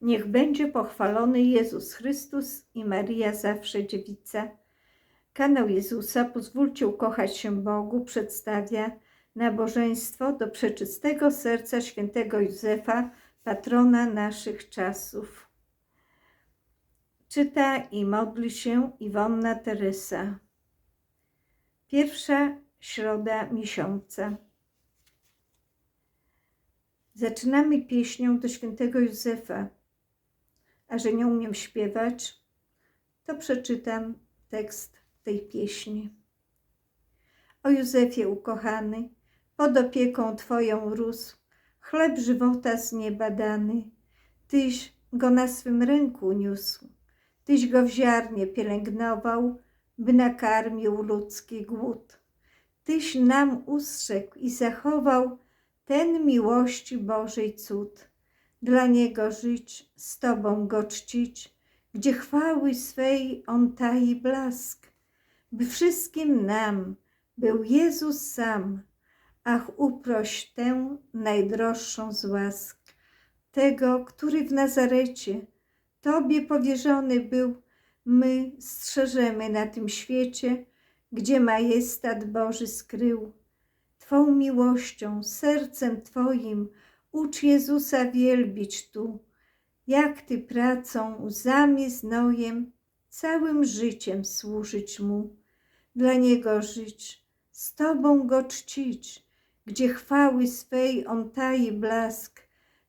Niech będzie pochwalony Jezus Chrystus i Maria zawsze dziewica. Kanał Jezusa Pozwólcie ukochać się Bogu przedstawia nabożeństwo do przeczystego serca świętego Józefa, patrona naszych czasów. Czyta i modli się Iwonna Teresa. Pierwsza środa miesiąca. Zaczynamy pieśnią do świętego Józefa. A że nie umiem śpiewać, to przeczytam tekst tej pieśni. O Józefie ukochany, pod opieką Twoją rósł, chleb żywota z nieba dany. Tyś go na swym ręku niósł, Tyś go w ziarnie pielęgnował, by nakarmił ludzki głód. Tyś nam ustrzegł i zachował ten miłości Bożej cud. Dla Niego żyć, z Tobą go czcić, gdzie chwały swej On tai blask, by wszystkim nam był Jezus sam, ach uproś tę najdroższą z łask, tego, który w Nazarecie Tobie powierzony był, my strzeżemy na tym świecie, gdzie majestat Boży skrył. Twą miłością, sercem Twoim ucz Jezusa wielbić tu, jak Ty pracą, łzami, znojem, całym życiem służyć Mu. Dla Niego żyć, z Tobą Go czcić, gdzie chwały swej On taji blask,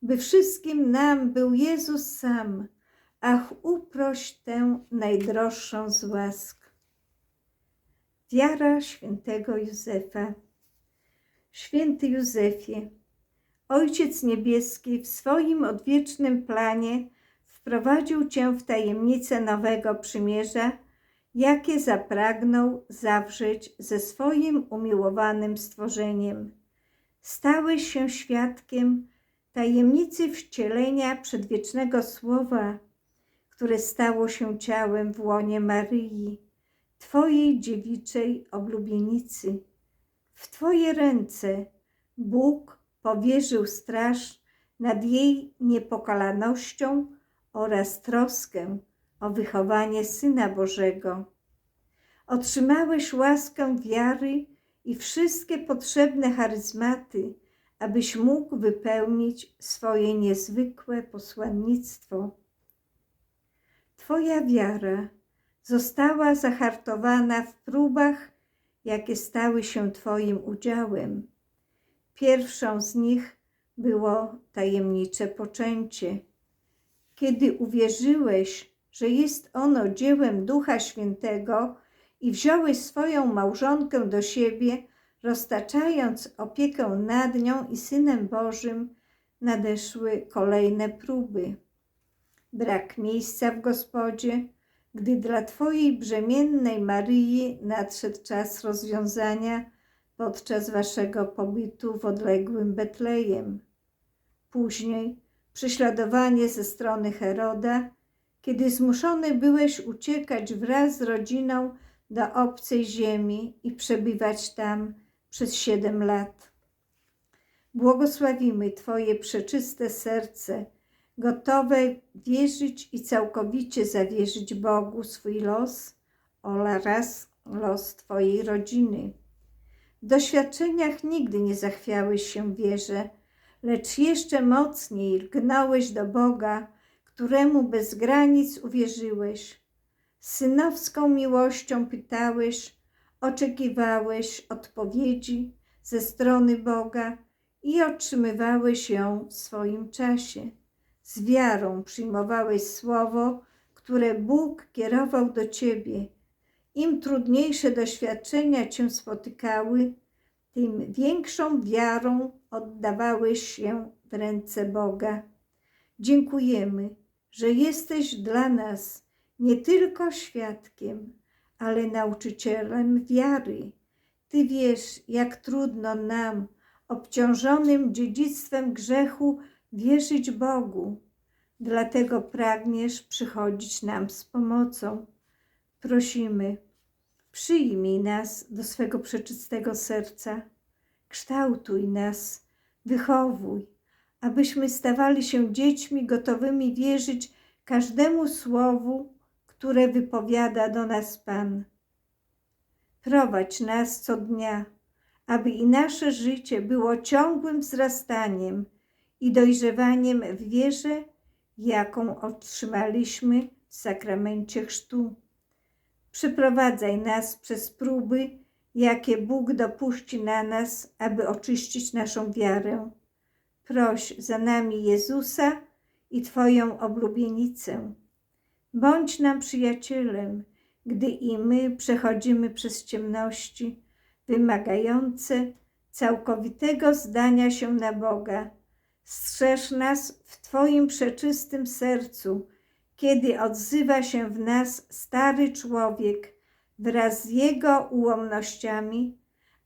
by wszystkim nam był Jezus sam, ach uproś tę najdroższą z łask. Wiara świętego Józefa. Święty Józefie, Ojciec Niebieski w swoim odwiecznym planie wprowadził Cię w tajemnicę nowego przymierza, jakie zapragnął zawrzeć ze swoim umiłowanym stworzeniem. Stałeś się świadkiem tajemnicy wcielenia przedwiecznego Słowa, które stało się ciałem w łonie Maryi, Twojej dziewiczej oblubienicy. W Twoje ręce Bóg powierzył straż nad jej niepokalanością oraz troskę o wychowanie Syna Bożego. Otrzymałeś łaskę wiary i wszystkie potrzebne charyzmaty, abyś mógł wypełnić swoje niezwykłe posłannictwo. Twoja wiara została zahartowana w próbach, jakie stały się Twoim udziałem. Pierwszą z nich było tajemnicze poczęcie. Kiedy uwierzyłeś, że jest ono dziełem Ducha Świętego i wziąłeś swoją małżonkę do siebie, roztaczając opiekę nad nią i Synem Bożym, nadeszły kolejne próby. Brak miejsca w gospodzie, gdy dla Twojej brzemiennej Maryi nadszedł czas rozwiązania podczas Waszego pobytu w odległym Betlejem. Później prześladowanie ze strony Heroda, kiedy zmuszony byłeś uciekać wraz z rodziną do obcej ziemi i przebywać tam przez siedem lat. Błogosławimy Twoje przeczyste serce, gotowe wierzyć i całkowicie zawierzyć Bogu swój los oraz los Twojej rodziny. W doświadczeniach nigdy nie zachwiałeś się wierze, lecz jeszcze mocniej lgnąłeś do Boga, któremu bez granic uwierzyłeś. Synowską miłością pytałeś, oczekiwałeś odpowiedzi ze strony Boga i otrzymywałeś ją w swoim czasie. Z wiarą przyjmowałeś słowo, które Bóg kierował do ciebie. Im trudniejsze doświadczenia cię spotykały, tym większą wiarą oddawałeś się w ręce Boga. Dziękujemy, że jesteś dla nas nie tylko świadkiem, ale nauczycielem wiary. Ty wiesz, jak trudno nam, obciążonym dziedzictwem grzechu, wierzyć Bogu. Dlatego pragniesz przychodzić nam z pomocą. Prosimy, przyjmij nas do swego przeczystego serca, kształtuj nas, wychowuj, abyśmy stawali się dziećmi gotowymi wierzyć każdemu słowu, które wypowiada do nas Pan. Prowadź nas co dnia, aby i nasze życie było ciągłym wzrastaniem i dojrzewaniem w wierze, jaką otrzymaliśmy w sakramencie chrztu. Przyprowadzaj nas przez próby, jakie Bóg dopuści na nas, aby oczyścić naszą wiarę. Proś za nami Jezusa i Twoją oblubienicę. Bądź nam przyjacielem, gdy i my przechodzimy przez ciemności wymagające całkowitego zdania się na Boga. Strzeż nas w Twoim przeczystym sercu, kiedy odzywa się w nas stary człowiek wraz z jego ułomnościami,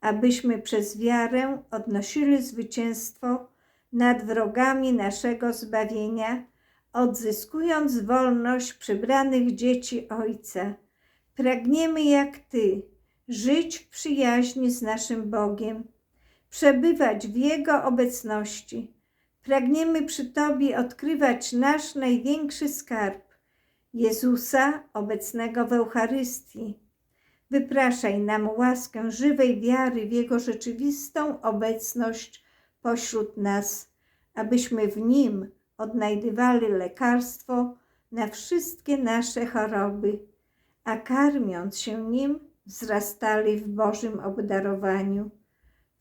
abyśmy przez wiarę odnosili zwycięstwo nad wrogami naszego zbawienia, odzyskując wolność przybranych dzieci Ojca. Pragniemy jak Ty żyć w przyjaźni z naszym Bogiem, przebywać w Jego obecności. Pragniemy przy Tobie odkrywać nasz największy skarb, Jezusa obecnego w Eucharystii. Wypraszaj nam łaskę żywej wiary w Jego rzeczywistą obecność pośród nas, abyśmy w Nim odnajdywali lekarstwo na wszystkie nasze choroby, a karmiąc się Nim, wzrastali w Bożym obdarowaniu.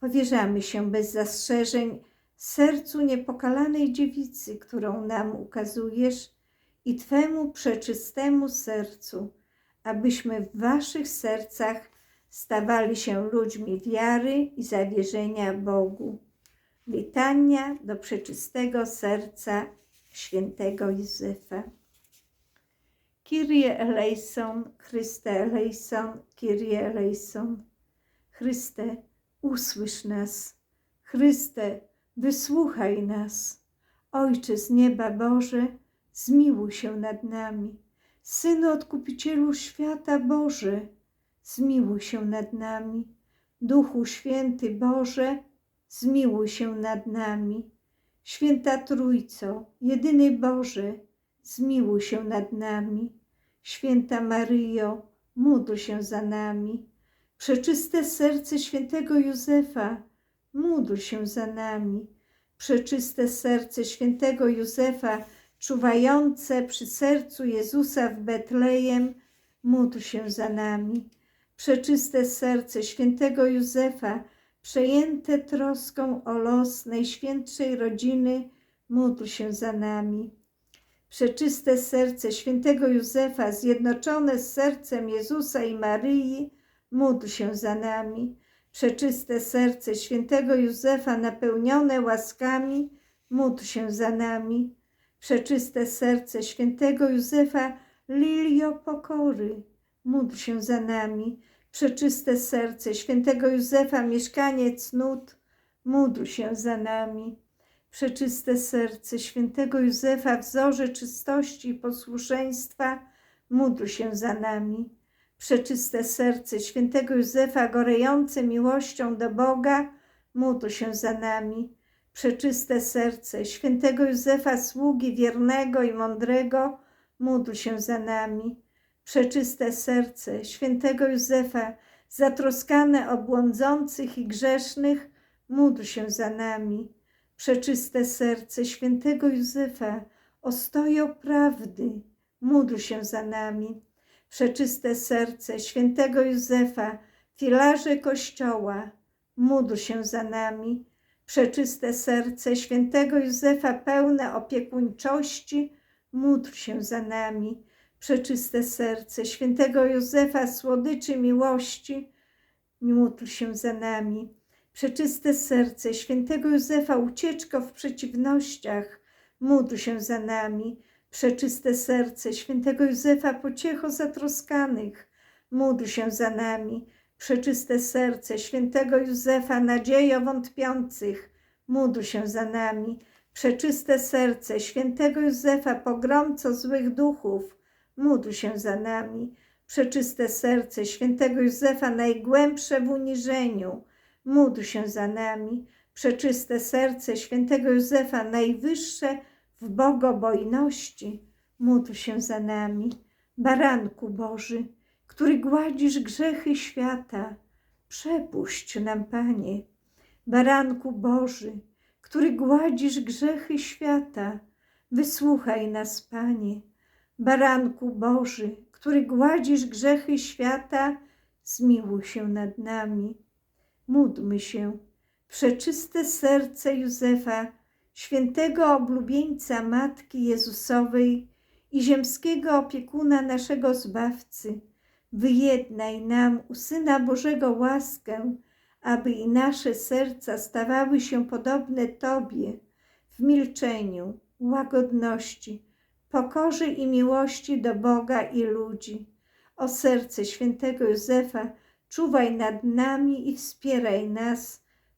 Powierzamy się bez zastrzeżeń sercu niepokalanej dziewicy, którą nam ukazujesz, i Twemu przeczystemu sercu, abyśmy w Waszych sercach stawali się ludźmi wiary i zawierzenia Bogu. Litania do przeczystego serca świętego Józefa. Kyrie eleison, Chryste eleison, Kyrie eleison. Chryste, usłysz nas. Chryste, wysłuchaj nas. Ojcze z nieba Boże, zmiłuj się nad nami. Synu Odkupicielu świata Boże, zmiłuj się nad nami. Duchu Święty Boże, zmiłuj się nad nami. Święta Trójco, jedyny Boże, zmiłuj się nad nami. Święta Maryjo, módl się za nami. Przeczyste serce świętego Józefa, módl się za nami. Przeczyste serce świętego Józefa, czuwające przy sercu Jezusa w Betlejem, módl się za nami. Przeczyste serce świętego Józefa, przejęte troską o los Najświętszej rodziny, módl się za nami. Przeczyste serce świętego Józefa, zjednoczone z sercem Jezusa i Maryi, módl się za nami. Przeczyste serce świętego Józefa, napełnione łaskami, módl się za nami. Przeczyste serce świętego Józefa, lilio pokory, módl się za nami. Przeczyste serce świętego Józefa, mieszkanie cnót, módl się za nami. Przeczyste serce świętego Józefa, wzorze czystości i posłuszeństwa, módl się za nami. Przeczyste serce świętego Józefa, gorejące miłością do Boga, módl się za nami. Przeczyste serce świętego Józefa, sługi wiernego i mądrego, módl się za nami. Przeczyste serce świętego Józefa, zatroskane o błądzących i grzesznych, módl się za nami. Przeczyste serce świętego Józefa, ostojo prawdy, módl się za nami. Przeczyste serce świętego Józefa, filarze Kościoła, módl się za nami. Przeczyste serce świętego Józefa, pełne opiekuńczości, módl się za nami. Przeczyste serce świętego Józefa, słodyczy miłości, módl się za nami. Przeczyste serce świętego Józefa, ucieczko w przeciwnościach, módl się za nami. Przeczyste serce świętego Józefa, pociecho zatroskanych, módl się za nami. Przeczyste serce świętego Józefa, nadziejo wątpiących, módl się za nami. Przeczyste serce świętego Józefa, pogromco złych duchów, módl się za nami. Przeczyste serce świętego Józefa, najgłębsze w uniżeniu, módl się za nami. Przeczyste serce świętego Józefa, najwyższe w bogobojności, módl się za nami. Baranku Boży, który gładzisz grzechy świata, przepuść nam, Panie. Baranku Boży, który gładzisz grzechy świata, wysłuchaj nas, Panie. Baranku Boży, który gładzisz grzechy świata, zmiłuj się nad nami. Módlmy się, przeczyste serce Józefa, świętego oblubieńca Matki Jezusowej i ziemskiego opiekuna naszego Zbawcy, wyjednaj nam u Syna Bożego łaskę, aby i nasze serca stawały się podobne Tobie w milczeniu, łagodności, pokorze i miłości do Boga i ludzi. O serce świętego Józefa, czuwaj nad nami i wspieraj nas